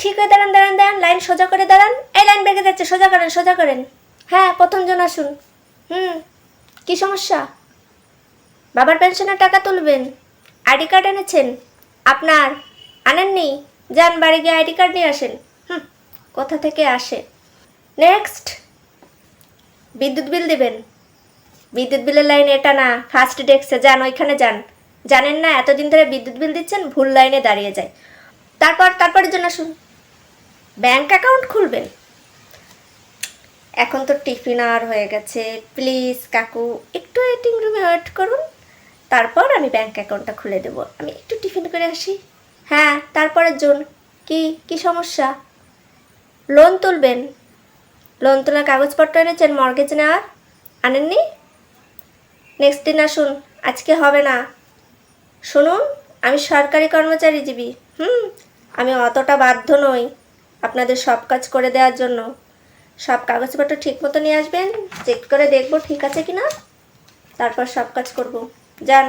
ঠিক হয়ে দাঁড়ান দাঁড়ান দাঁড়ান, লাইন সোজা করে দাঁড়ান। এই লাইন বেঁকে যাচ্ছে, সোজা করেন সোজা করেন। হ্যাঁ প্রথমজন আসুন। হুম, কি সমস্যা? বাবার পেনশনের টাকা তুলবেন। আইডি কার্ড এনেছেন? আপনার? আনেননি? যান, বাড়ি গিয়ে আইডি কার্ড নিয়ে আসেন। হুম, কোথা থেকে আসে? নেক্সট। বিদ্যুৎ বিল দেবেন। বিদ্যুৎ বিলের লাইন এটা না ফার্স্ট ডেস্কে যান, ওইখানে যান। জানেন না, এতদিন ধরে বিদ্যুৎ বিল দিচ্ছেন, ভুল লাইনে দাঁড়িয়ে যায়। তারপর, তারপরের জন্য শুন ব্যাংক অ্যাকাউন্ট খুলবেন? এখন তো টিফিন আর হয়ে গেছে। প্লিজ কাকু, একটু ওয়েটিং রুমে ওয়েট করুন। তারপর আমি ব্যাংক অ্যাকাউন্টটা খুলে দেব। আমি একটু টিফিন করে আসি। হ্যাঁ তারপরের জন কি কি সমস্যা? লোন তুলবেন? লোন তোলার কাগজপত্র এনেছেন মর্গেজ নেওয়ার? আনেননি? নেক্সট দিন আসুন। আজকে হবে না। শুনুন, আমি সরকারি কর্মচারীজীবী। হুম, আমি অতটা বাধ্য নই। আপনাদের সব কাজ করে দেওয়ার জন্য। সব কাগজপত্র ঠিক মতো নিয়ে আসবেন, চেক করে দেখব ঠিক আছে কি না তারপর সব কাজ করব। যান।